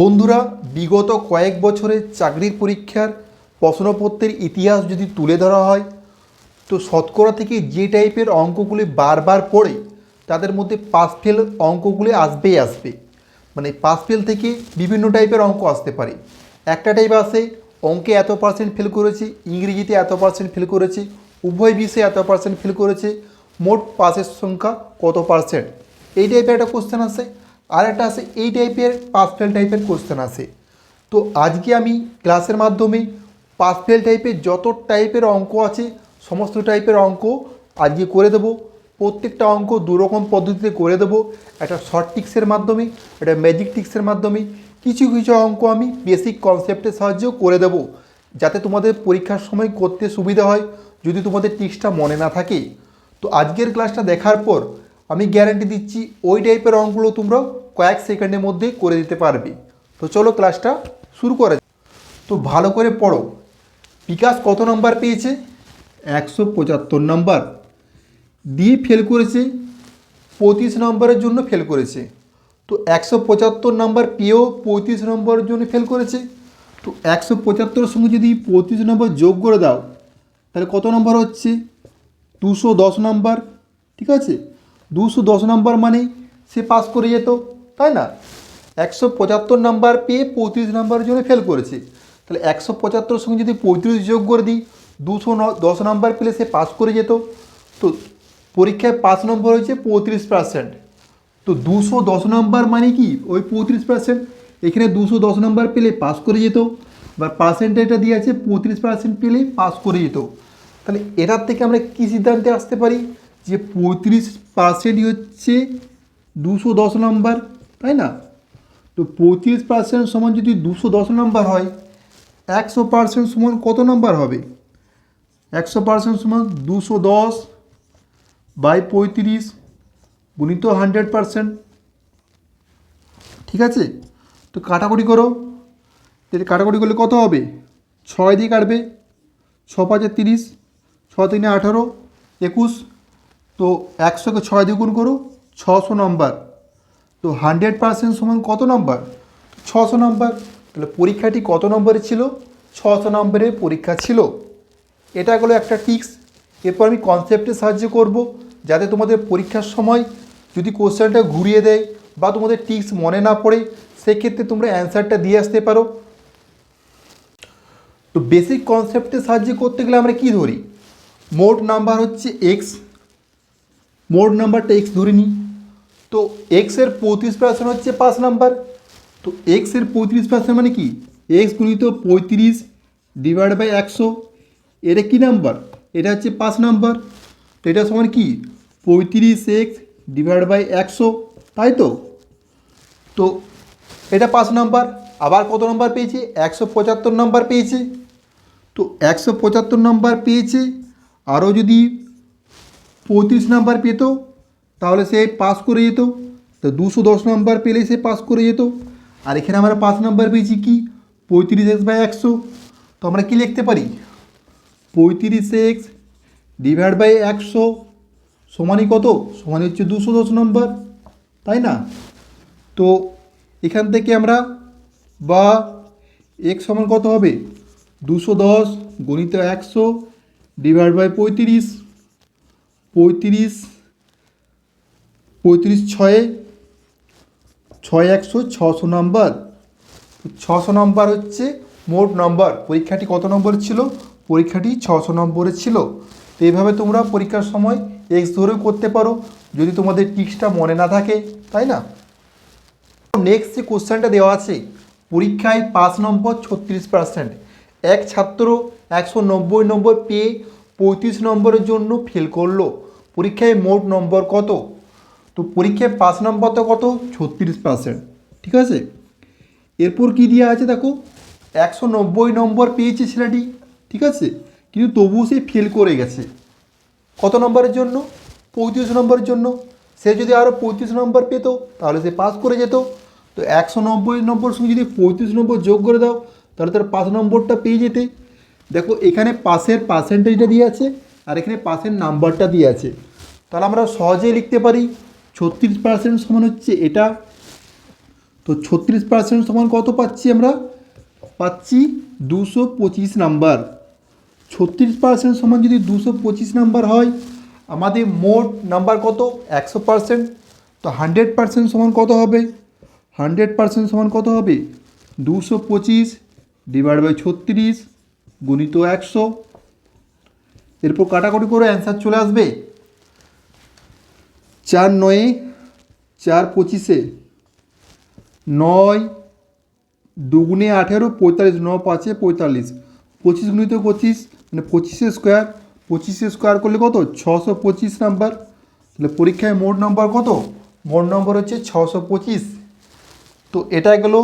বন্ধুরা, বিগত কয়েক বছরের চাকরির পরীক্ষার প্রশ্নপত্রের ইতিহাস যদি তুলে ধরা হয়, তো শতকরা থেকে যে টাইপের অঙ্কগুলি বারবার পড়ে, তাদের মধ্যে পাস ফেল অঙ্কগুলি আসবেই আসবে। মানে পাস ফেল থেকে বিভিন্ন টাইপের অঙ্ক আসতে পারে। একটা টাইপ আসে অঙ্কে এত পার্সেন্ট ফেল করেছে, ইংরেজিতে এত পার্সেন্ট ফেল করেছে, উভয় বিষয়ে এত পার্সেন্ট ফেল করেছে, মোট পাসের সংখ্যা কত পার্সেন্ট? এই টাইপের একটা কোশ্চেন আসে আর একটা আছে, এই টাইপের পাস ফেল টাইপের কোশ্চেন আসে তো আজকে আমি ক্লাসের মাধ্যমে পাস ফেল টাইপের যত টাইপের অঙ্ক আছে, সমস্ত টাইপের অঙ্ক আজকে করে দেবো। প্রত্যেকটা অঙ্ক দুরকম পদ্ধতিতে করে দেবো। একটা শর্ট টিক্সের মাধ্যমে, একটা ম্যাজিক টিক্সের মাধ্যমে কিছু কিছু অঙ্ক আমি বেসিক কনসেপ্টের সাহায্যেও করে দেবো। যাতে তোমাদের পরীক্ষার সময় করতে সুবিধা হয়, যদি তোমাদের টিক্সটা মনে না থাকে। তো আজকের ক্লাসটা দেখার পর আমি গ্যারান্টি দিচ্ছি ওই টাইপের অঙ্কগুলো তোমরা কয়েক সেকেন্ডের মধ্যে করে দিতে পারবে। তো চলো ক্লাসটা শুরু করা তো ভালো করে পড়ো। বিকাশ কত নম্বর পেয়েছে? একশো পঁচাত্তর নম্বর। দিয়ে ফেল করেছে, পঁয়ত্রিশ নম্বরের জন্য ফেল করেছে। তো একশো পঁচাত্তর নাম্বার পেয়েও পঁয়ত্রিশ নম্বরের জন্য ফেল করেছে। তো একশো পঁচাত্তরের সঙ্গে যদি পঁয়ত্রিশ নম্বর যোগ করে দাও, তাহলে কত নম্বর হচ্ছে? দুশো দশ নম্বর। ঠিক আছে? দুশো দশ নম্বর মানেই সে পাস করে যেত, তাই না? একশো পঁচাত্তর নাম্বার পেয়ে পঁয়ত্রিশ নাম্বারের জন্য ফেল করেছে। তাহলে একশো পঁচাত্তর সঙ্গে যদি পঁয়ত্রিশ যোগ করে দিই, দুশো ন দশ নাম্বার পেলে সে পাস করে যেত। তো পরীক্ষায় পাঁচ নম্বর হয়েছে পঁয়ত্রিশ পার্সেন্ট তো দুশো দশ নম্বর মানে কি? ওই পঁয়ত্রিশ পার্সেন্ট এখানে দুশো দশ নম্বর পেলে পাস করে যেত, বা পার্সেন্টেজটা দিয়ে আছে পঁয়ত্রিশ পার্সেন্ট পেলে পাস করে যেত। তাহলে এটার থেকে আমরা কী সিদ্ধান্তে আসতে পারি? যে পঁয়ত্রিশ পার্সেন্টই হচ্ছে দুশো দশ নম্বর, তাই না? তো পঁয়ত্রিশ পার্সেন্ট সমান যদি দুশো দশ নম্বর হয়, একশো পার্সেন্ট সমান কত নম্বর হবে? একশো পার্সেন্ট সমান দুশো দশ বাই পঁয়ত্রিশ গুণিত হান্ড্রেড পার্সেন্ট ঠিক আছে? তো কাটাকুটি করো। যদি কাটাকুটি করলে কত হবে? ছয় দিয়ে কাটবে, ছ পাঁচে তিরিশ, ছ তিনে আঠারো, একুশ তো একশোকে ছয় দিয়ে গুণ করো, ছশো নম্বর। তো হান্ড্রেড পারসেন্ট সমান কত নম্বর? ছশো নম্বর। তাহলে পরীক্ষাটি কত নম্বরে ছিল? ছশো নম্বরের পরীক্ষা ছিল। এটা হলো একটা টিক্স। এরপর আমি কনসেপ্টের সাহায্য করব, যাতে তোমাদের পরীক্ষার সময় যদি কোশ্চেনটা ঘুরিয়ে দেয় বা তোমাদের টিক্স মনে না পড়ে, সেক্ষেত্রে তোমরা অ্যান্সারটা দিয়ে আসতে পারো। তো বেসিক কনসেপ্টের সাহায্যে করতে গেলে আমরা কি ধরি? মোট নাম্বার হচ্ছে এক্স মোট নাম্বারটা এক্স ধরে নিই। তো এক্সের পঁয়ত্রিশ পার্সেন্ট হচ্ছে পাঁচ নাম্বার। তো এক্সের পঁয়ত্রিশ পার্সেন্ট মানে কি? এক্স গুণিত পঁয়ত্রিশ ডিভাইড বাই একশো। এটা কী নাম্বার? এটা হচ্ছে পাঁচ নাম্বার। তো এটা সমান কি? পঁয়ত্রিশ এক্স ডিভাইড বাই একশো। তাই তো? তো এটা পাঁচ নাম্বার। আবার কত নাম্বার পেয়েছে? একশো পঁচাত্তর নাম্বার পেয়েছে। তো একশো পঁচাত্তর নাম্বার পেয়েছে। আরও যদি পঁয়ত্রিশ নাম্বার পেত, তাহলে সে পাস করে যেত। তো দুশো দশ নাম্বার পেলে সে পাস করে যেত। আর এখানে আমরা পাঁচ নাম্বার পেয়েছি কি? পঁয়ত্রিশ এক্স বাই একশো। তো আমরা কি লিখতে পারি? পঁয়ত্রিশ এক্স ডিভাইড বাই একশো সমানই কত? সমানই হচ্ছে দুশো দশ নম্বর, তাই না? তো এখান থেকে আমরা বা এক্স সমান কত হবে? দুশো দশ গণিত একশো ডিভাইড বাই পঁয়ত্রিশ। পঁয়ত্রিশ পঁয়ত্রিশ ছয়ে, ছয় একশো ছশো নম্বর। ছশো নম্বর হচ্ছে মোট নম্বর। পরীক্ষাটি কত নম্বর ছিল? পরীক্ষাটি ছশো নম্বরের ছিল। তো এইভাবে তোমরা পরীক্ষার সময় এক্স ধরেও করতে পারো। যদি তোমাদের টিক্সটা মনে না থাকে, তাই না? নেক্সট যে কোশ্চেনটা দেওয়া আছে, পরীক্ষায় পাঁচ নম্বর ছত্রিশ পার্সেন্ট এক ছাত্র একশো নব্বই নম্বর পেয়ে পঁয়ত্রিশ নম্বরের জন্য ফেল করল। পরীক্ষায় মোট নম্বর কত? তো পরীক্ষায় পাঁচ তো কত? ছত্রিশ পার্সেন্ট ঠিক আছে? এরপর কি দেওয়া আছে দেখো? একশো নব্বই নম্বর পেয়েছে ছেলেটি। ঠিক আছে? কিন্তু তবুও সে ফেল করে গেছে। কত নম্বরের জন্য? পঁয়ত্রিশ নম্বরের জন্য। সে যদি আরও পঁয়ত্রিশ নম্বর পেত, তাহলে সে পাস করে যেত। তো একশো নব্বই নম্বর সঙ্গে যদি পঁয়ত্রিশ নম্বর যোগ করে দাও, তাহলে তার পাঁচ নম্বরটা পেয়ে যেতে। দেখো, এখানে পাসের পার্সেন্টেজটা দিয়ে আছে আর এখানে পাসের নাম্বারটা দিয়ে আছে। তাহলে আমরা সহজেই লিখতে পারি, ছত্রিশ পার্সেন্ট সমান হচ্ছে এটা। তো ছত্রিশ পার্সেন্ট সমান কত পাচ্ছি আমরা? পাচ্ছি দুশো পঁচিশ নাম্বার ছত্রিশ পার্সেন্ট সমান যদি দুশো পঁচিশ নাম্বার হয়, আমাদের মোট নাম্বার কত? একশো পার্সেন্ট তো হান্ড্রেড পার্সেন্ট সমান কত হবে? হান্ড্রেড পার্সেন্ট সমান কত হবে? দুশো পঁচিশ ডিভাইড বাই ছত্রিশ। গুণিত একশো। এরপর কাটাকুটি করে অ্যান্সার চলে আসবে। চার নয়ে, চার পঁচিশে। নয় দুগুণে আঠেরো, পঁয়তাল্লিশ, ন পাঁচে পঁয়তাল্লিশ। পঁচিশ গুণিত পঁচিশ মানে পঁচিশে স্কোয়ার পঁচিশে স্কোয়ার করলে কত? ছশো পঁচিশ নাম্বার তাহলে পরীক্ষায় মোট নাম্বার কত? মোট নম্বর হচ্ছে ছশো পঁচিশ। তো এটা গেল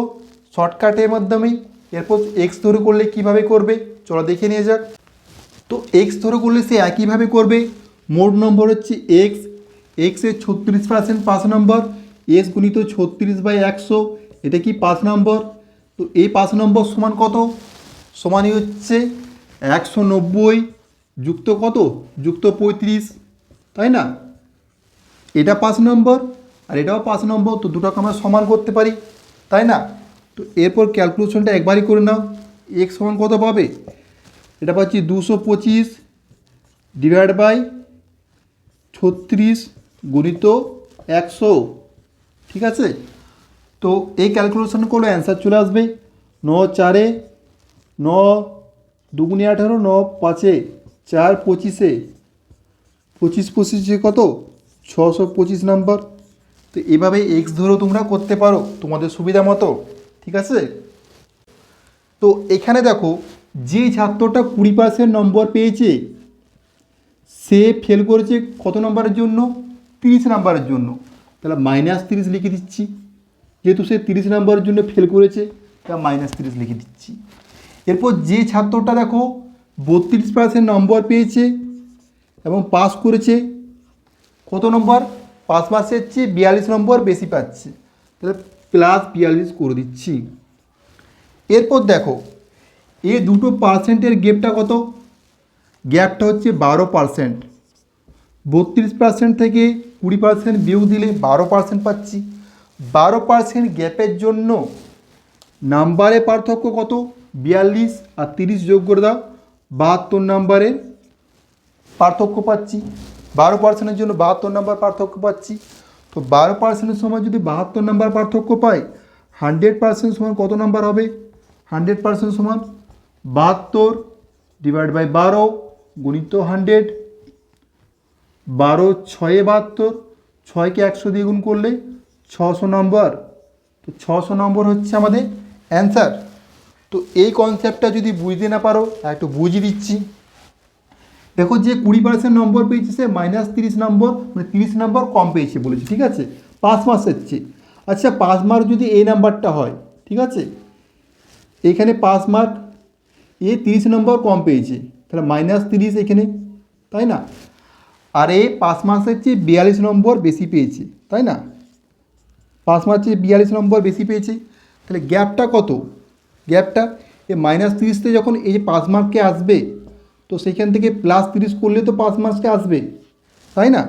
শর্টকাটের মাধ্যমেই। এরপর এক্স ধরে করলে কীভাবে করবে? চলো দেখে নিয়ে যাক। তো এক্স ধরে করলে সে একইভাবে করবে। মোট নম্বর হচ্ছে এক্স এক্সের ছত্রিশ পার্সেন্ট পাঁচ নম্বর এক্স গুণিত ছত্রিশ বাই একশো, এটা কি পাঁচ নম্বর তো এই পাঁচ নম্বর সমান কত? সমানই হচ্ছে একশো নব্বই, যুক্ত কত? যুক্ত পঁয়ত্রিশ, তাই না? এটা পাঁচ নম্বর আর এটাও পাঁচ নম্বর তো দুটোকে আমরা সমান করতে পারি, তাই না? তো এরপর ক্যালকুলেশনটা একবারই করে নাও। এক্স সমান কত পাবে? এটা পাচ্ছি দুশো পঁচিশ ডিভাইড বাই ছত্রিশ গুণিত একশো। ঠিক আছে? তো এই ক্যালকুলেশন করলে অ্যান্সার চলে আসবে ন চারে ন দুগুণে আঠারো ন পাঁচে চার পঁচিশে পঁচিশ পঁচিশে কত? ছশো পঁচিশ নাম্বার তো এভাবে এক্স ধরেও তোমরা করতে পারো তোমাদের সুবিধা মতো। ঠিক আছে? তো এখানে দেখো, যে ছাত্রটা কুড়ি পার্সেন্ট নম্বর পেয়েছে, সে ফেল করেছে কত নম্বরের জন্য? তিরিশ নাম্বারের জন্য। তাহলে মাইনাস তিরিশ লিখে দিচ্ছি। যেহেতু সে তিরিশ নাম্বারের জন্য ফেল করেছে তা মাইনাস তিরিশ লিখে দিচ্ছি। এরপর যে ছাত্রটা দেখো, বত্রিশ পার্সেন্ট নম্বর পেয়েছে এবং পাস করেছে, কত নম্বর? পাস মাসের চেয়ে বিয়াল্লিশ নম্বর বেশি পাচ্ছে। তাহলে প্লাস বিয়াল্লিশ করে দিচ্ছি। এরপর দেখো, এ দুটো পার্সেন্টের গ্যাপটা কত? গ্যাপটা হচ্ছে বারো পার্সেন্ট বত্রিশ পার্সেন্ট থেকে কুড়ি পার্সেন্ট বিয়োগ দিলে বারো পার্সেন্ট পাচ্ছি। বারো পার্সেন্ট গ্যাপের জন্য নাম্বারে পার্থক্য কত? বিয়াল্লিশ আর তিরিশ যোগ করে দাও, বাহাত্তর নাম্বারের পার্থক্য পাচ্ছি। বারো পার্সেন্টের জন্য বাহাত্তর নাম্বার পার্থক্য পাচ্ছি। তো বারো পার্সেন্টের সময় যদি বাহাত্তর নাম্বার পার্থক্য পাই হান্ড্রেড পার্সেন্ট সময় কত নাম্বার হবে? হান্ড্রেড পার্সেন্ট সমান বাহাত্তর ডিভাইড বাই বারো গুণিত হান্ড্রেড। বারো ছয়ে বাহাত্তর, ছয়কে একশো দিয়ে গুণ করলে ছশো নম্বর। তো ছশো নম্বর হচ্ছে আমাদের অ্যান্সার। তো এই কনসেপ্টটা যদি বুঝতে না পারো একটু বুঝিয়ে দিচ্ছি। দেখো যে কুড়ি পার্সেন্ট নম্বর পেয়েছে সে মাইনাস তিরিশ নম্বর মানে তিরিশ নম্বর কম পেয়েছে বলেছে, ঠিক আছে? পাঁচ মাসের চেয়ে আচ্ছা পাঁচ মার্ক যদি এই নাম্বারটা হয়, ঠিক আছে? এখানে পাঁচ মার্ক এ তিরিশ নম্বর কম পেয়েছে, তাহলে মাইনাস তিরিশ এখানে, তাই না? আর এ পাঁচ মাসের চেয়ে বিয়াল্লিশ নম্বর বেশি পেয়েছে, তাই না? পাঁচ চেয়ে বিয়াল্লিশ নম্বর বেশি পেয়েছে, তাহলে গ্যাপটা কত? গ্যাপটা এ মাইনাস তিরিশতে যখন এই যে পাঁচ মার্ককে আসবে, তো সেখান থেকে প্লাস তিরিশ করলে তো পাঁচ মার্কসকে আসবে, তাই না?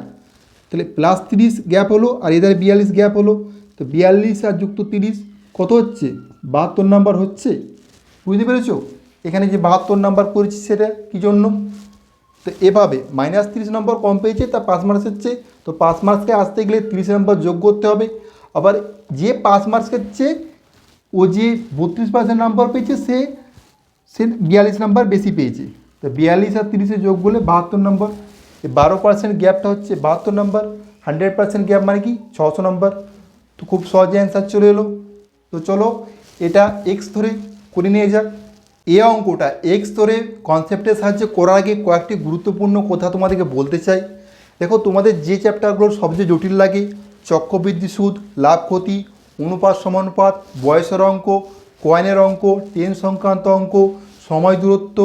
তাহলে প্লাস তিরিশ গ্যাপ হলো, আর এদের বিয়াল্লিশ গ্যাপ হলো, তো বিয়াল্লিশ আর যুক্ত তিরিশ কত হচ্ছে? বাহাত্তর নাম্বার হচ্ছে। বুঝতে পেরেছ? এখানে যে বাহাত্তর নাম্বার করেছি সেটা কী জন্য? তো এভাবে মাইনাস তিরিশ নম্বর কম পেয়েছে, তা পাঁচ মার্কসের চেয়ে, তো পাঁচ মার্কসকে আসতে গেলে তিরিশ নম্বর যোগ করতে হবে। আবার যে পাঁচ মার্কসের চেয়ে ও যে বত্রিশ পার্সেন্ট নাম্বার পেয়েছে, সে সে বিয়াল্লিশ নাম্বার বেশি পেয়েছে। তো বিয়াল্লিশ আর তিরিশে যোগ করলে বাহাত্তর নম্বর। এই বারো পার্সেন্ট গ্যাপটা হচ্ছে বাহাত্তর নম্বর। হান্ড্রেড পার্সেন্ট গ্যাপ মানে কি? ছশো নম্বর। তো খুব সহজে অ্যান্সার চলে এলো। তো চলো, এটা এক্স ধরে করে নিয়ে যাক। এ অঙ্কটা এক্স ধরে কনসেপ্টের সাহায্যে করার আগে কয়েকটি গুরুত্বপূর্ণ কথা তোমাদেরকে বলতে চাই। দেখো, তোমাদের যে চ্যাপ্টারগুলোর সবচেয়ে জটিল লাগে, চক্রবৃদ্ধি সুদ, লাভ ক্ষতি, অনুপাত সমানুপাত, বয়সের অঙ্ক কয়েনের অঙ্ক টেন সংক্রান্ত অঙ্ক, সময় দূরত্ব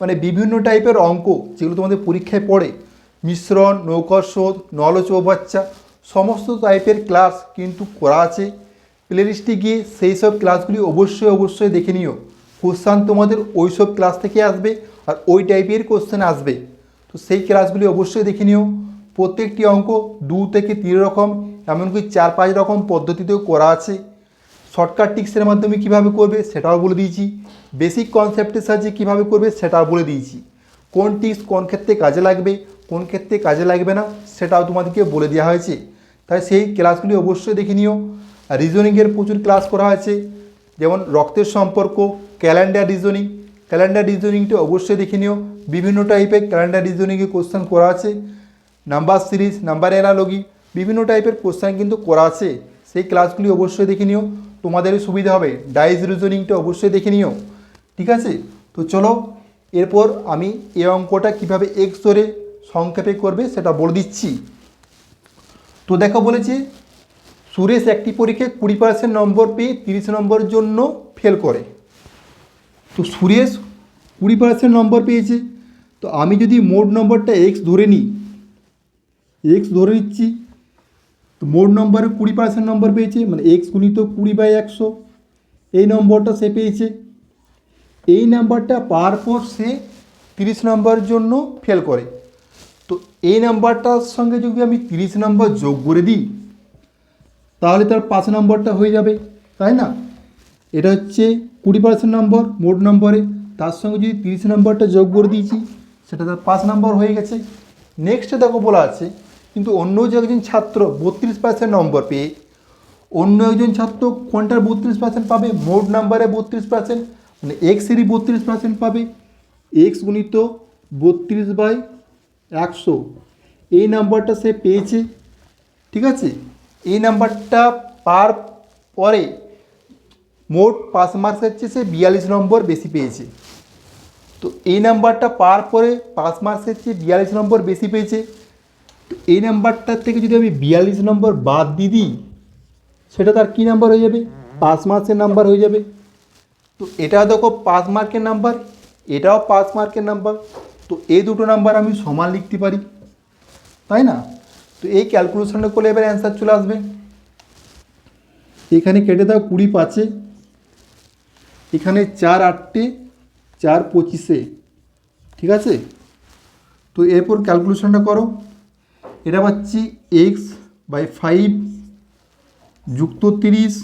মানে বিভিন্ন টাইপের অঙ্ক যেগুলো তোমাদের পরীক্ষায় পড়ে। মিশ্রণ, নৌকর শোধ নল বাচ্চা, সমস্ত টাইপের ক্লাস কিন্তু করা আছে। প্লেলিস্টে গিয়ে সেই সব ক্লাসগুলি অবশ্যই অবশ্যই দেখে নিও। কোশ্চান তোমাদের ওই সব ক্লাস থেকে আসবে আর ওই টাইপের কোশ্চেন আসবে। তো সেই ক্লাসগুলি অবশ্যই দেখে নিও। প্রত্যেকটি অঙ্ক দু থেকে তিন রকম, এমনকি চার পাঁচ রকম পদ্ধতিতেও করা আছে। শর্টকাট টিক্সের মাধ্যমে কীভাবে করবে সেটাও বলে দিয়েছি। বেসিক কনসেপ্টের সাহায্যে কীভাবে করবে সেটাও বলে দিয়েছি। কোন টিক্স কোন ক্ষেত্রে কাজে লাগবে, কোন ক্ষেত্রে কাজে লাগবে না, সেটাও তোমাদেরকে বলে দেওয়া হয়েছে। তাই সেই ক্লাসগুলি অবশ্যই দেখে নিও। রিজনিংয়ের প্রচুর ক্লাস করা হয়েছে। যেমন রক্তের সম্পর্ক ক্যালেন্ডার রিজনিং ক্যালেন্ডার রিজনিংটা অবশ্যই দেখে নিও। বিভিন্ন টাইপের ক্যালেন্ডার রিজনিংয়ে কোশ্চেন করা আছে। নাম্বার সিরিজ নাম্বার অ্যানালগি বিভিন্ন টাইপের কোশ্চেন কিন্তু করা আছে। সেই ক্লাসগুলি অবশ্যই দেখে নিও। তোমাদের সুবিধা হবে। ডাইজ রিজনিংটা অবশ্যই দেখে নিও। ঠিক আছে? তো চলো, এরপর আমি এই অঙ্কটা কীভাবে এক্স ধরে সংক্ষেপে করবে সেটা বলে দিচ্ছি। তো দেখো বলেছে, সুরেশ একটি পরীক্ষায় কুড়ি পার্সেন্ট নম্বর পেয়ে তিরিশ নম্বরের জন্য ফেল করে। তো সুরেশ কুড়ি পার্সেন্ট নম্বর পেয়েছে। তো আমি যদি মোট নম্বরটা এক্স ধরে নিই এক্স ধরে নিচ্ছি, তো মোট নম্বরে কুড়ি পার্সেন্ট নম্বর পেয়েছে মানে এক্স গুণিত কুড়ি বাই একশো, এই নম্বরটা সে পেয়েছে। এই নাম্বারটা পাওয়ার পর সে তিরিশ নম্বরের জন্য ফেল করে। তো এই নাম্বারটার সঙ্গে যদি আমি তিরিশ নম্বর যোগ করে দিই, তাহলে তার পাঁচ নম্বরটা হয়ে যাবে, তাই না? এটা হচ্ছে কুড়ি পার্সেন্ট নম্বর মোট নম্বরে, তার সঙ্গে যদি তিরিশ নম্বরটা যোগ করে দিয়েছি, সেটা তার পাঁচ নম্বর হয়ে গেছে। নেক্সটে দেখো বলা আছে, কিন্তু অন্য যে একজন ছাত্র বত্রিশ পার্সেন্ট নম্বর পেয়ে, অন্য একজন ছাত্র কোনটার বত্রিশ পার্সেন্ট পাবে? মোট নাম্বারে বত্রিশ পার্সেন্ট মানে এক্সেরই বত্রিশ পার্সেন্ট পাবে। এক্স গুণিত বত্রিশ বাই একশো। এই নাম্বারটা সে পেয়েছে, ঠিক আছে? এই নাম্বারটা পার পরে মোট পাস মার্কসের চেয়ে সে বিয়াল্লিশ নম্বর বেশি পেয়েছে। তো এই নাম্বারটা পার পরে পাস মার্কসের চেয়ে বিয়াল্লিশ নম্বর বেশি পেয়েছে। তো এই নাম্বারটার থেকে যদি আমি বিয়াল্লিশ নম্বর বাদ দিয়ে দিই, সেটা তার কী নাম্বার হয়ে যাবে? পাস মার্কসের নাম্বার হয়ে যাবে। তো এটা দেখো পাস মার্কের নাম্বার, এটাও পাস মার্কের নাম্বার। তো এই দুটো নাম্বার আমি সমান লিখতে পারি, তাই না? তো এই ক্যালকুলেশনটা করলে এবার অ্যান্সার চলে আসবে। এখানে কেটে দাও কুড়ি পাঁচে, এখানে চার আটটে চার পঁচিশে, ঠিক আছে? তো এরপর ক্যালকুলেশনটা করো। এটা পাচ্ছি এক্স বাই ফাইভ যুক্ত তিরিশ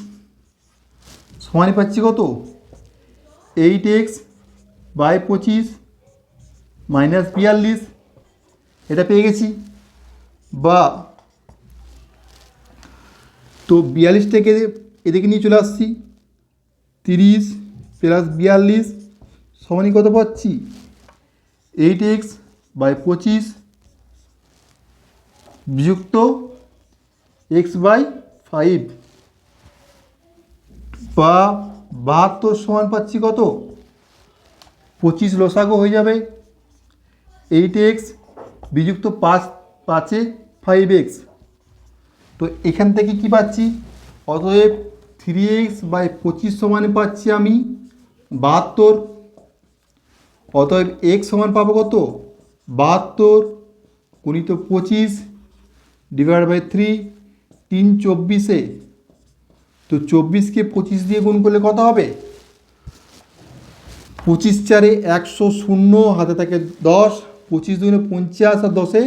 সমানই পাচ্ছি কত? এইট এক্স বাই পঁচিশ মাইনাস বিয়াল্লিশ, এটা পেয়ে গেছি। বা, তো বিয়াল্লিশ থেকে এদিকে নিয়ে চলে আসছি। তিরিশ প্লাস বিয়াল্লিশ সমানই কত পাচ্ছি? এইট এক্স বাই পঁচিশ বিযুক্ত এক্স বাই ফাইভ। বা, বাহাত্তর সমান পাচ্ছি কত? পঁচিশ লসাগো হয়ে যাবে। এইট এক্স বিযুক্ত পাঁচ, পাঁচে ফাইভ এক্স। তো এখান থেকে কি পাচ্ছি? অতএব থ্রি এক্স বাই পঁচিশ সমানে পাচ্ছি আমি বাহাত্তর। অতএব এক্স সমান পাবো কত? বাহাত্তর গুণিত পঁচিশ ডিভাইড বাই থ্রি, তিন চব্বিশে। তো চব্বিশকে পঁচিশ দিয়ে গুণ করলে কত হবে? পঁচিশ চারে একশো শূন্য, হাতে থাকে দশ। পঁচিশ দুগুণে পঞ্চাশ আর দশে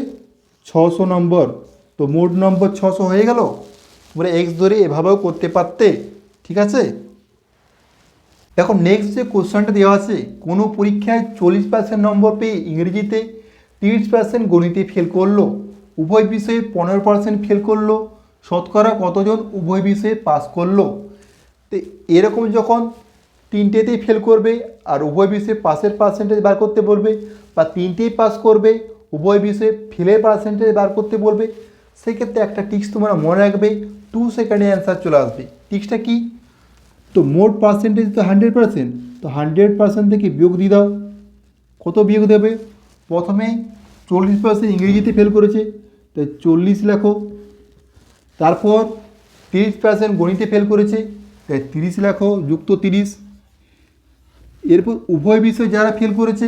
ছশো নম্বর। তো মোট নম্বর ছশো হয়ে গেল। তোমরা এক্স ধরে এভাবেও করতে পারতে, ঠিক আছে? এখন নেক্সট যে কোশ্চেনটা দেওয়া আছে, কোনো পরীক্ষায় চল্লিশ পার্সেন্ট নম্বর পেয়ে ইংরেজিতে তিরিশ পার্সেন্ট গণিতে ফেল করল, উভয় বিষয়ে পনেরো পার্সেন্ট ফেল করল, শতকরা কতজন উভয় বিষয়ে পাস করল? তো এরকম যখন তিনটেতেই ফেল করবে আর উভয় বিষয়ে পাসের পার্সেন্টেজ বার করতে বলবে বা তিনটেই পাস করবে, উভয় বিষয়ে ফেলের পার্সেন্টেজ বার করতে বলবে। সেক্ষেত্রে একটা টিক্স তোমরা মনে রাখবে টু সেকেন্ডে অ্যান্সার চলে আসবে। টিক্সটা কি? তো মোট পার্সেন্টেজ তো হান্ড্রেড পার্সেন্ট তো হান্ড্রেড পার্সেন্ট থেকে বিয়োগ দিয়ে দাও। কত বিয়োগ দেবে? প্রথমে চল্লিশ পার্সেন্ট ইংরেজিতে ফেল করেছে, তাই চল্লিশ লেখো। তারপর তিরিশ পার্সেন্ট গণিতে ফেল করেছে, তাই তিরিশ লেখো, যুক্ত তিরিশ। এরপর উভয় বিষয় যারা ফেল করেছে,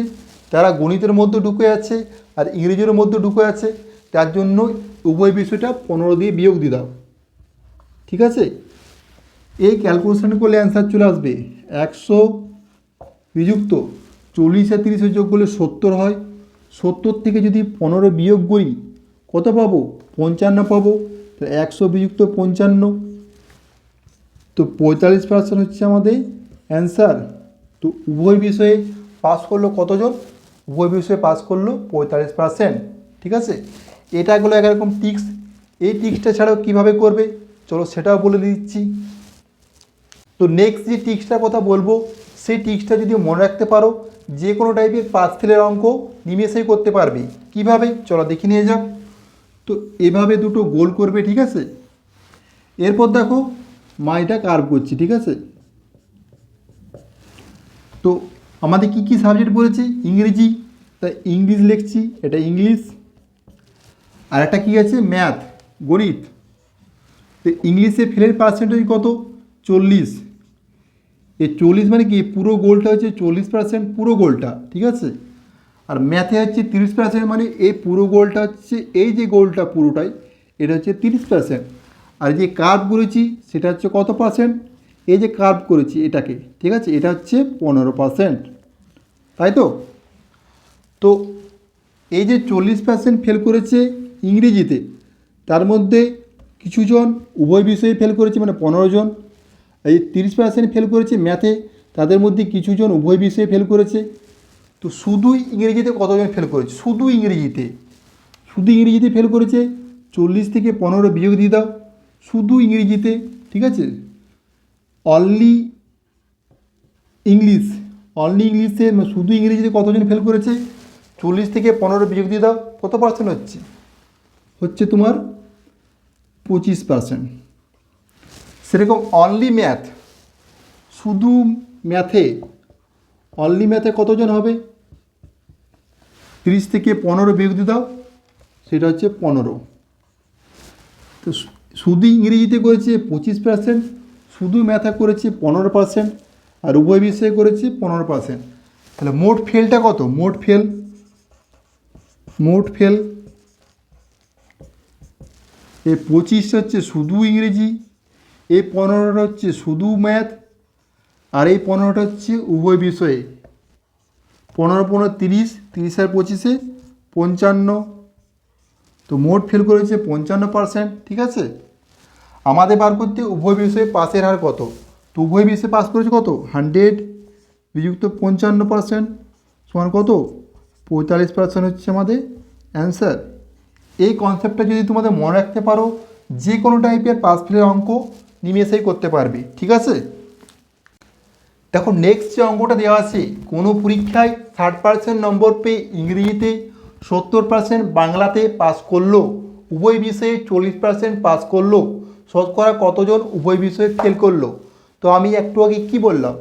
তারা গণিতের মধ্যে ঢুকে আছে আর ইংরেজির মধ্যে ঢুকে আছে, তার জন্য উভয় বিষয়টা পনেরো দিয়ে বিয়োগ দিয়ে দাও। ঠিক আছে? এই ক্যালকুলেশন করলে অ্যান্সার চলে আসবে একশো বিযুক্ত চল্লিশ আর তিরিশে যোগ করলে সত্তর হয়। সত্তর থেকে যদি পনেরো বিয়োগ করি, কত পাবো? পঞ্চান্ন পাবো। তো একশো বিযুক্ত পঞ্চান্ন। তো পঁয়তাল্লিশ পার্সেন্ট হচ্ছে আমাদের অ্যান্সার তো উভয় বিষয়ে পাস করল কতজন? উভয় বিষয়ে পাস করল পঁয়তাল্লিশ পার্সেন্ট ঠিক আছে? এটা হলো একরকম টিক্স এই টিক্সটা ছাড়াও কীভাবে করবে? চলো সেটাও বলে দিচ্ছি। তো নেক্সট যে টিক্সটার কথা বলব, সেই টিক্সটা যদি মনে রাখতে পারো, যে কোনো টাইপের পাঁচ ফেলের অঙ্ক নিমেষেই করতে পারবে। কীভাবে? চলো দেখে নিয়ে যাও তো এভাবে দুটো গোল করবে, ঠিক আছে? এরপর দেখো মা এটা কার্ভ করছি, ঠিক আছে? তো আমাদের কি কি সাবজেক্ট বলেছে ইংরেজি তাই ইংলিশ লিখছি, এটা ইংলিশ। আর একটা কী আছে? ম্যাথ গণিত। তো ইংলিশে ফেলের পার্সেন্টেজ কত? চল্লিশ। এই চল্লিশ মানে কি? পুরো গোলটা হচ্ছে চল্লিশ পার্সেন্ট পুরো গোলটা ঠিক আছে? আর ম্যাথে হচ্ছে তিরিশ পার্সেন্ট মানে এই পুরো গোলটা হচ্ছে, এই যে গোলটা পুরোটাই, এটা হচ্ছে তিরিশ পার্সেন্ট আর যে কার্ভ করেছি, সেটা হচ্ছে কত পার্সেন্ট এই যে কার্ভ করেছি এটাকে, ঠিক আছে? এটা হচ্ছে পনেরো পার্সেন্ট তাই তো? তো এই যে চল্লিশ পার্সেন্ট ফেল করেছে ইংরেজিতে, তার মধ্যে কিছুজন উভয় বিষয়ে ফেল করেছে মানে পনেরো জন। এই তিরিশ পার্সেন্ট ফেল করেছে ম্যাথে তাদের মধ্যে কিছুজন উভয় বিষয়ে ফেল করেছে। তো শুধুই ইংরেজিতে কতজন ফেল করেছে? শুধু ইংরেজিতে শুধু ইংরেজিতে ফেল করেছে, চল্লিশ থেকে পনেরো বিয়োগ দিয়ে দাও। শুধু ইংরেজিতে, ঠিক আছে? অনলি ইংলিশ অনলি ইংলিশে শুধু ইংরেজিতে কতজন ফেল করেছে? চল্লিশ থেকে পনেরো বিয়োগ দিয়ে দাও, কত পার্সেন্ট হচ্ছে? হচ্ছে তোমার পঁচিশ পার্সেন্ট সেরকম অনলি ম্যাথ শুধু ম্যাথে অনলি ম্যাথে কতজন হবে? তিরিশ থেকে পনেরো বিয়োগ দিয়ে দাও, সেটা হচ্ছে পনেরো। তো শুধু ইংরেজিতে করেছে পঁচিশ পার্সেন্ট শুধু ম্যাথে করেছি পনেরো পার্সেন্ট আর উভয় বিষয়ে করেছি পনেরো পার্সেন্ট তাহলে মোট ফেলটা কত? মোট ফেল মোট ফেল এই পঁচিশটা হচ্ছে শুধু ইংরেজি এই পনেরোটা হচ্ছে শুধু ম্যাথ, আর এই পনেরোটা হচ্ছে উভয় বিষয়ে। পনেরো পনেরো, তিরিশ তিরিশ আর পঁচিশে পঞ্চান্ন। তো মোট ফেল করেছে পঞ্চান্ন পার্সেন্ট ঠিক আছে? আমাদের বার করতে উভয় বিষয়ে পাসের হার কত? তো উভয় বিষয়ে পাস করেছে কত? হান্ড্রেড বিযুক্ত পঞ্চান্ন পার্সেন্ট সমান কত? পঁয়তাল্লিশ পার্সেন্ট হচ্ছে আমাদের অ্যান্সার এই কনসেপ্টটা যদি তোমাদের মনে রাখতে পারো, যে কোনো টাইপের পাস ফেলের অঙ্ক নিমেষেই করতে পারবে, ঠিক আছে? দেখো নেক্সট যে অঙ্কটা দেওয়া আছে, কোনো পরীক্ষায় ষাট পার্সেন্ট নম্বর পেয়ে ইংরেজিতে সত্তর পার্সেন্ট বাংলাতে পাস করল, উভয় বিষয়ে চল্লিশ পার্সেন্ট পাস করল শতকরা কতজন উভয় বিষয়ে ফেল করল? তো আমি একটু আগে কি বললাম?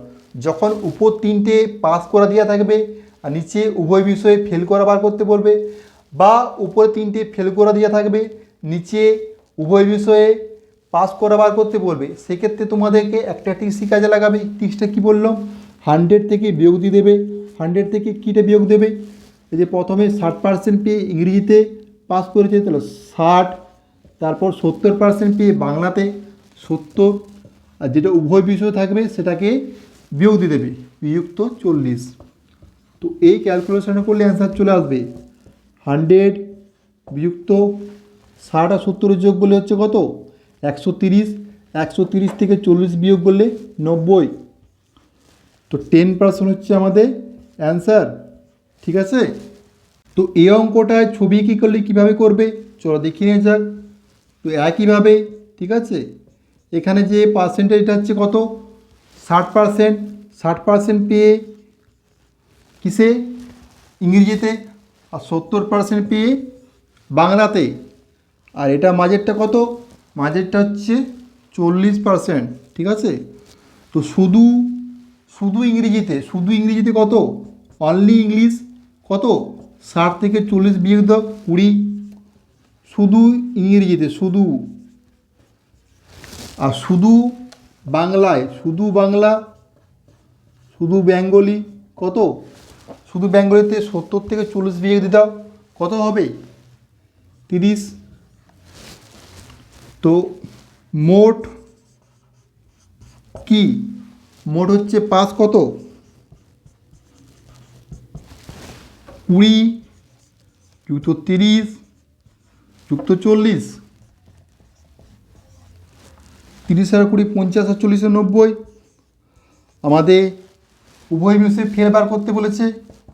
যখন উপর তিনটে পাস করা দেওয়া থাকবে আর নিচে উভয় বিষয়ে ফেল করা বার করতে বলবে বা উপরে তিনটে ফেল করা দেওয়া থাকবে, নিচে উভয় বিষয়ে পাস করা বার করতে বলবে, সেক্ষেত্রে তোমাদেরকে একটা টিক্সি কাজে লাগাবে। টিক্সটা কী বললাম? হান্ড্রেড থেকে বিয়োগ দিয়ে দেবে। হান্ড্রেড থেকে কীটা বিয়োগ দেবে? এই যে প্রথমে ষাট পার্সেন্ট পেয়ে ইংরেজিতে পাস করেছে, তাহলে ষাট তারপর সত্তর পার্সেন্ট পেয়ে বাংলাতে সত্তর, আর যেটা উভয় বিষয় থাকবে সেটাকে বিয়োগ দিয়ে দেবে, বিযুক্ত চল্লিশ। তো এই ক্যালকুলেশনে করলে অ্যান্সার চলে আসবে হান্ড্রেড বিযুক্ত ষাট আর সত্তরের যোগ করলে হচ্ছে কত? একশো তিরিশ একশো তিরিশ থেকে চল্লিশ বিয়োগ করলে নব্বই। তো টেন পার্সেন্ট হচ্ছে আমাদের অ্যান্সার ঠিক আছে? তো এই অঙ্কটায় ছবি কী করলে কীভাবে করবে? চলো দেখিয়ে নিয়ে যাক। তো একইভাবে, ঠিক আছে? এখানে যে পার্সেন্টেজটা হচ্ছে কত? ষাট পার্সেন্ট ষাট পার্সেন্ট পেয়ে কিসে? ইংরেজিতে। আর সত্তর পার্সেন্ট পেয়ে বাংলাতে। আর এটা মাঝেরটা কত? মাঝেরটা হচ্ছে চল্লিশ পার্সেন্ট ঠিক আছে? তো শুধু শুধু ইংরেজিতে শুধু ইংরেজিতে কত? অনলি ইংলিশ কত? ষাট থেকে চল্লিশ বিয়োগ কুড়ি। শুধু ইংরেজিতে শুধু। আর শুধু বাংলায়, শুধু বাংলা, শুধু বেঙ্গলি, কত? শুধু বেঙ্গলিতে সত্তর থেকে চল্লিশ বিয়োগ দাও, কত হবে? তিরিশ। তো মোট কি? মোট হচ্ছে পাস কত? কুড়ি। যুক্ত তিরিশ। যুক্ত চল্লিশ। তিরিশ আর কুড়ি, পঞ্চাশ আর চল্লিশ নব্বই। আমাদের উভয় বিষয়ে ফেল বার করতে বলেছে।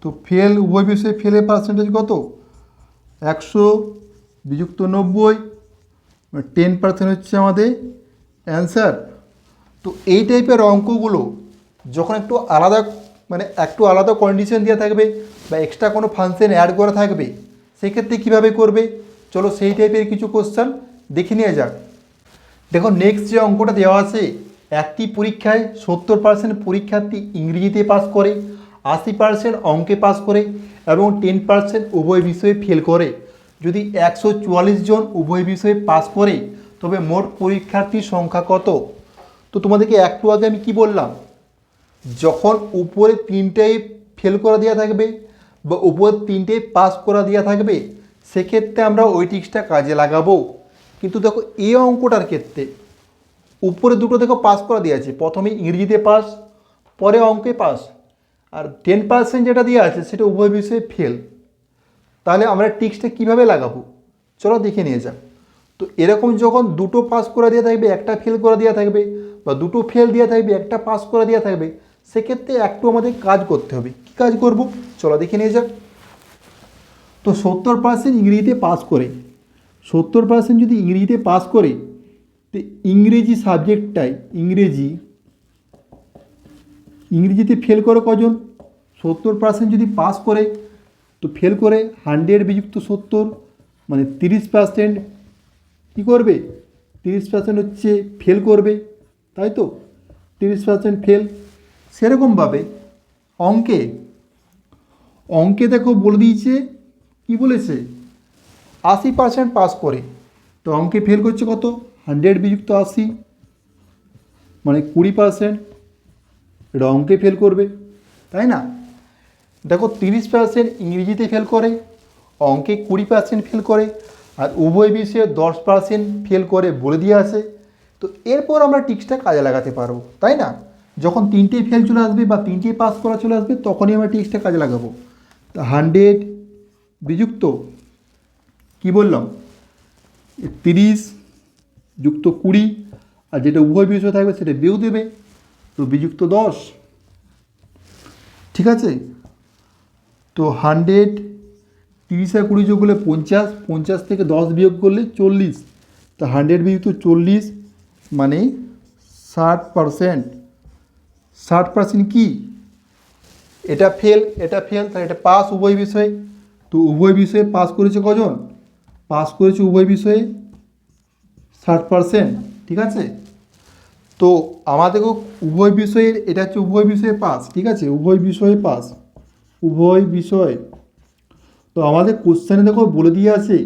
তো ফেল উভয় বিষয়ে ফেলের পার্সেন্টেজ কত? একশো, বিযুক্ত নব্বই। টেন পার্সেন্ট হচ্ছে আমাদের অ্যান্সার তো এই টাইপের অঙ্কগুলো যখন একটু আলাদা মানে একটু আলাদা কন্ডিশন দেওয়া থাকবে বা এক্সট্রা কোনো ফাংশন অ্যাড করা থাকবে, সেক্ষেত্রে কীভাবে করবে? চলো সেই টাইপের কিছু কোশ্চেন দেখে নিয়ে যাক। দেখো নেক্সট যে অঙ্কটা দেওয়া আছে, একটি পরীক্ষায় সত্তর পার্সেন্ট পরীক্ষার্থী ইংরেজিতে পাস করে, আশি পার্সেন্ট অঙ্কে পাস করে এবং টেন পার্সেন্ট উভয় বিষয়ে ফেল করে। যদি একশো চুয়াল্লিশ জন উভয় বিষয়ে পাস করে, তবে মোট পরীক্ষার্থীর সংখ্যা কত? তো তোমাদেরকে একটু আগে আমি কি বললাম? যখন উপরে তিনটেই ফেল করা দেওয়া থাকবে বা উপরে তিনটেই পাস করা দেওয়া থাকবে সেক্ষেত্রে আমরা ওই টিক্সটা কাজে লাগাবো। কিন্তু দেখো এই অঙ্কটার ক্ষেত্রে উপরে দুটো দেখো পাস করা দেওয়া আছে। প্রথমে ইংরেজিতে পাস পরে অঙ্কে পাস আর টেন পার্সেন্ট যেটা দেওয়া আছে, সেটা উভয় বিষয়ে ফেল তাহলে আমরা টিক্সটা কীভাবে লাগাবো? চলো দেখে নিয়ে যাক। তো এরকম যখন দুটো পাস করা দেওয়া থাকবে, একটা ফেল করে দেওয়া থাকবে, বা দুটো ফেল দেওয়া থাকবে, একটা পাস করা দেওয়া থাকবে, সেক্ষেত্রে একটু আমাদের কাজ করতে হবে। কী কাজ করব? চলো দেখে নিয়ে যাক। তো সত্তর পার্সেন্ট ইংরেজিতে পাস করে। সত্তর পার্সেন্ট যদি ইংরেজিতে পাস করে, তো ইংরেজি সাবজেক্টটাই ইংরেজি, ইংরেজিতে ফেল করে কজন? সত্তর পার্সেন্ট যদি পাস করে, তো ফেল করে হান্ড্রেড বিযুক্ত সত্তর মানে তিরিশ পার্সেন্ট কী করবে? তিরিশ পার্সেন্ট হচ্ছে ফেল করবে, তাই তো? তিরিশ পার্সেন্ট ফেল সেরকমভাবে অঙ্কে অঙ্কে দেখো বলে দিয়েছে বলেছে? আশি পার্সেন্ট পাস করে। তো অঙ্কে ফেল করছে কত? হান্ড্রেড বিযুক্ত আশি। মানে কুড়ি পার্সেন্ট এটা অঙ্কে ফেল করবে, তাই না? দেখো, তিরিশ পার্সেন্ট ইংরেজিতে ফেল করে, অঙ্কে কুড়ি পার্সেন্ট ফেল করে, আর উভয় বিষয়ে দশ পার্সেন্ট ফেল করে বলে দিয়ে আসে। তো এরপর আমরা টিক্সটা কাজে লাগাতে পারব, তাই না? যখন তিনটেই ফেল চলে আসবে বা তিনটেই পাস করা চলে আসবে, তখনই আমরা টিক্সটা কাজে লাগাবো। তা হান্ড্রেড বিযুক্ত? কি বললাম? তিরিশ যুক্ত কুড়ি, আর যেটা উভয় বিষয় থাকবে সেটা বিয়োগ দেবে, তো বিযুক্ত দশ। ঠিক আছে? তো হান্ড্রেড তিরিশ আর কুড়ি যোগ করলে পঞ্চাশ পঞ্চাশ থেকে দশ বিয়োগ করলে চল্লিশ। তো হান্ড্রেড বিযুক্ত চল্লিশ মানে ষাট পারসেন্ট ষাট পার্সেন্ট কী? এটা ফেল এটা ফেল তাহলে এটা পাস উভয় বিষয়ে। তো উভয় বিষয়ে পাস করেছে কজন? পাস করেছে উভয় বিষয়ে ষাট পার্সেন্ট ঠিক আছে? তো আমাদেরও উভয় বিষয়ের, এটা হচ্ছে উভয় বিষয়ে পাস ঠিক আছে? উভয় বিষয়ে পাস উভয় বিষয়। তো আমাদের কোশ্চেনে দেখো বলে দিয়ে আছে,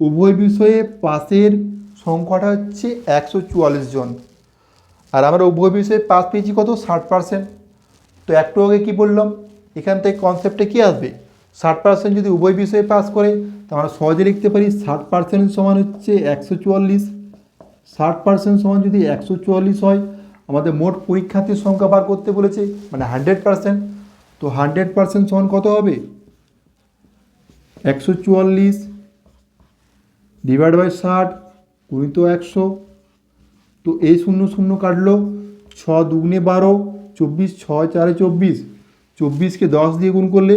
উভয় বিষয়ে পাসের সংখ্যাটা হচ্ছে একশো চুয়াল্লিশ জন। আর আমরা উভয় বিষয়ে পাস পেয়েছি কত? ষাট পার্সেন্ট তো একটু আগে কী বললাম? এখান থেকে কনসেপ্টে কী আসবে? ষাট পার্সেন্ট যদি উভয় বিষয়ে পাস করে, তো আমরা সহজে লিখতে পারি ষাট পার্সেন্ট সমান হচ্ছে একশো চুয়াল্লিশ। ষাট পার্সেন্ট সমান যদি একশো চুয়াল্লিশ হয়, আমাদের মোট পরীক্ষার্থীর সংখ্যা বার করতে বলেছে মানে হান্ড্রেড পার্সেন্ট তো হান্ড্রেড পার্সেন্ট সমান কত হবে? একশো চুয়াল্লিশ ডিভাইড বাই ষাট গুণিত একশো। তো এই শূন্য শূন্য কাটলো ছ দুগুণে বারো, চব্বিশ, ছয়, চারে চব্বিশ। চব্বিশকে দশ দিয়ে গুণ করলে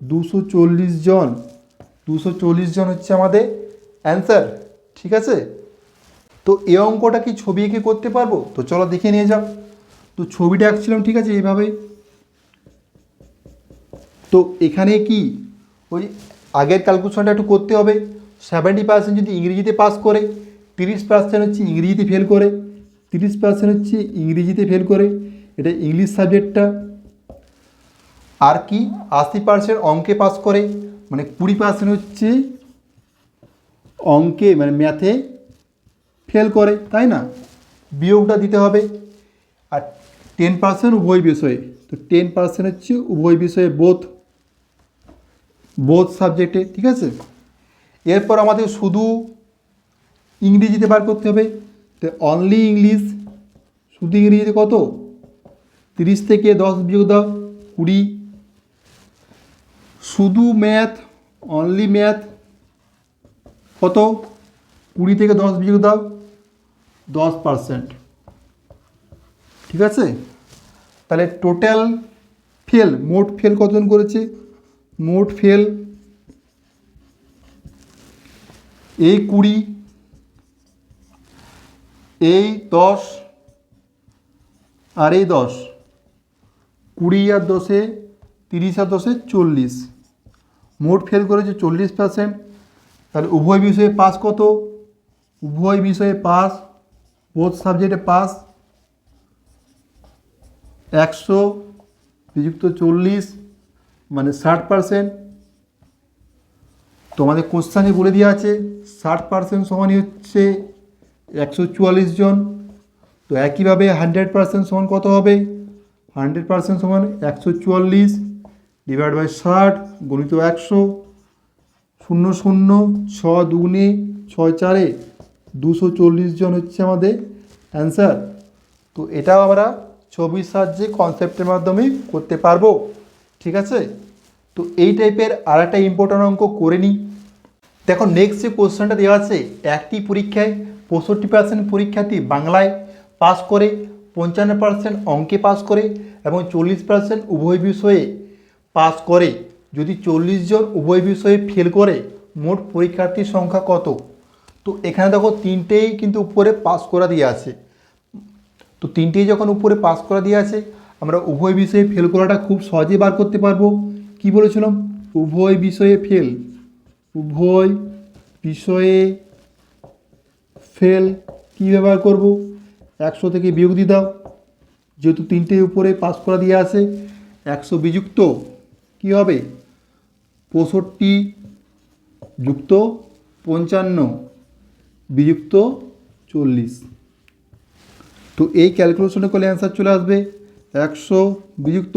দুশো চল্লিশ জন। দুশো চল্লিশ জন হচ্ছে আমাদের অ্যান্সার ঠিক আছে? তো এই অঙ্কটা কি ছবি এঁকে করতে পারব? তো চলো দেখে নিয়ে যাও। তো ছবিটা আঁকছিলাম, ঠিক আছে, এইভাবে। তো এখানে কি? ওই আগের ক্যালকুলেশনটা একটু করতে হবে। সেভেন্টি পার্সেন্ট যদি ইংরেজিতে পাস করে, তিরিশ পার্সেন্ট হচ্ছে ইংরেজিতে ফেল করে, তিরিশ পার্সেন্ট হচ্ছে ইংরেজিতে ফেল করে। এটা ইংলিশ সাবজেক্টটা আর কি? আশি পার্সেন্ট অঙ্কে পাস করে মানে কুড়ি পার্সেন্ট হচ্ছে অঙ্কে মানে ম্যাথে ফেল করে, তাই না? বিয়োগটা দিতে হবে। আর টেন পার্সেন্ট উভয় বিষয়ে, তো টেন পার্সেন্ট হচ্ছে উভয় বিষয়ে বোধ বোধ সাবজেক্টে ঠিক আছে? এরপর আমাদের শুধু ইংরেজিতে বার করতে হবে। তো অনলি ইংলিশ শুধু ইংরেজিতে কত? তিরিশ থেকে দশ বিয়োগ দাও, কুড়ি। শুধু ম্যাথ অনলি ম্যাথ কত? কুড়ি থেকে দশ বিয়োগ দাও, দশ পার্সেন্ট ঠিক আছে? তাহলে টোটাল ফেল মোট ফেল কতজন করেছে? মোট ফেল এই কুড়ি এই দশ, আর এই দশ। কুড়ি আর দশে তিরিশ আর দশে চল্লিশ। মোট ফেল করেছে চল্লিশ পার্সেন্ট তাহলে উভয় বিষয়ে পাস কত? উভয় বিষয়ে পাস বোধ সাবজেক্টে পাস একশো বিযুক্ত চল্লিশ মানে ষাট পার্সেন্ট তোমাদের কোশ্চানে বলে দেওয়া আছে, ষাট পার্সেন্ট সমানই হচ্ছে একশো চুয়াল্লিশ জন। তো একইভাবে হান্ড্রেড পার্সেন্ট সমান কত হবে? হান্ড্রেড পার্সেন্ট সমান একশো চুয়াল্লিশ। ডিভাইড বাই ষাট গণিত একশো, শূন্য শূন্য, ছ দুগুণে ছয় চারে, দুশো চল্লিশ জন হচ্ছে আমাদের অ্যান্সার তো এটাও আমরা ছবির সাহায্যে কনসেপ্টের মাধ্যমে করতে পারব, ঠিক আছে? তো এই টাইপের আর একটা ইম্পর্ট্যান্ট অঙ্ক করে নিই। দেখো নেক্সট যে কোশ্চেনটা দেওয়া আছে, একটি পরীক্ষায় পঁয়ষট্টি পার্সেন্ট পরীক্ষার্থী বাংলায় পাস করে, পঞ্চান্ন পার্সেন্ট অঙ্কে পাস করে, এবং চল্লিশ পার্সেন্ট উভয় বিষয়ে পাস করে। যদি চল্লিশ জন উভয় বিষয়ে ফেল করে, মোট পরীক্ষার্থীর সংখ্যা কত? তো এখানে দেখো তিনটেই কিন্তু উপরে পাস করা দিয়ে আছে। তো তিনটেই যখন উপরে পাস করা দিয়ে আছে, আমরা উভয় বিষয়ে ফেল করাটা খুব সহজেই বার করতে পারব। কি বলেছিলাম? উভয় বিষয়ে ফেল উভয় বিষয়ে ফেল কী ব্যবহার করব? একশো থেকে বিয়োগ দিয়ে দাও। যেহেতু তিনটে উপরে পাস করা দিয়ে আছে, একশো বিযুক্ত কী হবে? পঁয়ষট্টি যুক্ত পঞ্চান্ন বিযুক্ত চল্লিশ। তো এই ক্যালকুলেশনে করলে অ্যান্সার চলে আসবে একশো বিযুক্ত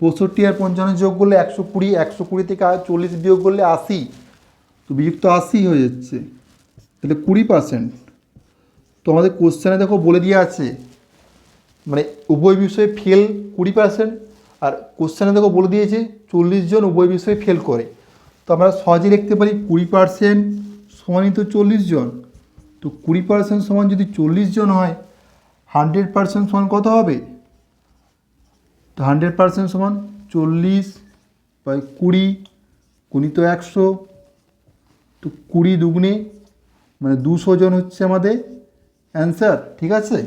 পঁয়ষট্টি আর পঞ্চান্ন যোগ করলে একশো কুড়ি একশো কুড়ি থেকে আর চল্লিশ বিয়োগ করলে আশি। তো বিযুক্ত আশি হয়ে যাচ্ছে। তাহলে কুড়ি পার্সেন্ট তো আমাদের কোশ্চেনে দেখো বলে দিয়ে আছে মানে উভয় বিষয়ে ফেল কুড়ি পার্সেন্ট আর কোশ্চেনে দেখো বলে দিয়েছে, চল্লিশ জন উভয় বিষয়ে ফেল করে। তো আমরা সহজে লিখতে পারি কুড়ি পার্সেন্ট সমানই তো চল্লিশ জন। তো কুড়ি পার্সেন্ট সমান যদি চল্লিশ জন হয় হান্ড্রেড পার্সেন্ট সমান কত হবে? তো হান্ড্রেড পার্সেন্ট সমান চল্লিশ বাই কুড়ি গুণিত একশো। তো কুড়ি দুগুণে মানে দুশো জন হচ্ছে আমাদের অ্যান্সার ঠিক আছে?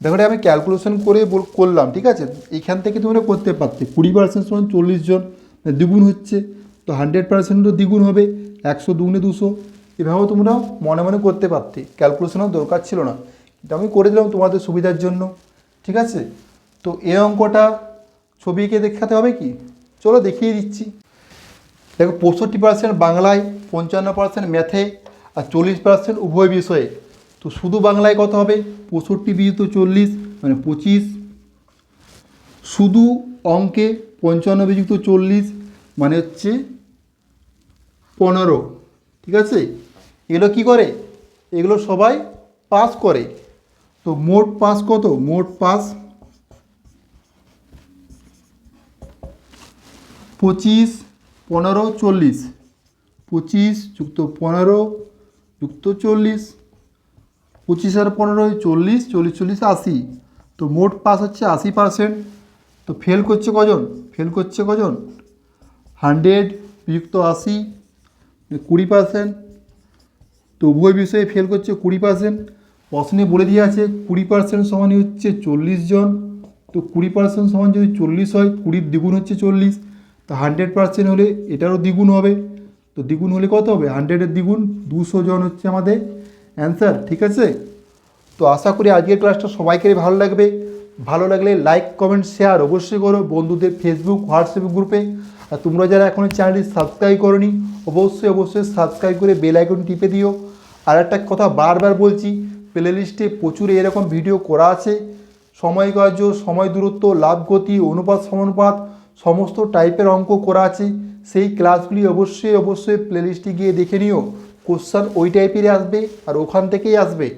দেখো আমি ক্যালকুলেশন করে করলাম, ঠিক আছে? এখান থেকে তোমরা করতে পারতে। কুড়ি পার্সেন্ট সমান চল্লিশ জন মানে দ্বিগুণ হচ্ছে, তো হান্ড্রেড পার্সেন্টও দ্বিগুণ হবে, একশো দুগুণে দুশো। এভাবেও তোমরা মনে মনে করতে পারতে। ক্যালকুলেশনের দরকার ছিল না। এটা আমি করে দিলাম তোমাদের সুবিধার জন্য, ঠিক আছে? তো এই অঙ্কটা ছবি এঁকে দেখাতে হবে কি? চলো দেখিয়ে দিচ্ছি। দেখো, পঁয়ষট্টি পার্সেন্ট বাংলায়, পঞ্চান্ন পার্সেন্ট ম্যাথে আর চল্লিশ পার্সেন্ট উভয় বিষয়ে। তো শুধু বাংলায় কত হবে, পঁয়ষট্টি বিযুক্ত চল্লিশ মানে পঁচিশ। শুধু অঙ্কে পঞ্চান্ন বিযুক্ত চল্লিশ মানে হচ্ছে পনেরো। ঠিক আছে? এগুলো কি করে? এগুলো সবাই পাস করে। তো মোট পাস কত? মোট পাস পঁচিশ, পনেরো, চল্লিশ। পঁচিশ যুক্ত পনেরো, যুক্ত চল্লিশ। পঁচিশ আর পনেরো চল্লিশ চল্লিশ চল্লিশ, আশি। তো মোট পাস হচ্ছে আশি পার্সেন্ট। তো ফেল করছে কজন? ফেল করছে কজন? হান্ড্রেড যুক্ত আশি কুড়ি পার্সেন্ট। তো উভয় বিষয়ে ফেল করছে কুড়ি পার্সেন্ট। প্রশ্নে বলে দিয়ে আছে কুড়ি পার্সেন্ট সমানই হচ্ছে চল্লিশ জন। তো কুড়ি পার্সেন্ট সমান যদি চল্লিশ হয়, কুড়ির দ্বিগুণ হচ্ছে চল্লিশ। তো হান্ড্রেড পার্সেন্ট হলে এটারও দ্বিগুণ হবে। তো দ্বিগুণ হলে কত হবে? হান্ড্রেডের দ্বিগুণ, দুশো জন হচ্ছে আমাদের। অ্যান্সার, ঠিক আছে? তো আশা করি আজকের ক্লাসটা সবাইকে ভালো লাগবে। ভালো লাগলে লাইক, কমেন্ট, শেয়ার অবশ্যই করো বন্ধুদের ফেসবুক হোয়াটসঅ্যাপ গ্রুপে। আর তোমরা যারা এখনও চ্যানেলটি সাবস্ক্রাইব করনি, অবশ্যই অবশ্যই সাবস্ক্রাইব করে বেল আইকন টিপে দিও। আর একটা কথা বারবার বলছি প্লে লিস্টে প্রচুর এরকম ভিডিও করা আছে। সময় কার্য, সময় দূরত্ব, লাভ গতি, অনুপাত, সমানুপাত, সমস্ত টাইপের অঙ্ক করা আছে। সেই ক্লাসগুলি অবশ্যই অবশ্যই প্লেলিস্টে গিয়ে দেখে নিও। কোশ্চান ওই টাইপেরই আসবে আর ওখান থেকেই আসবে।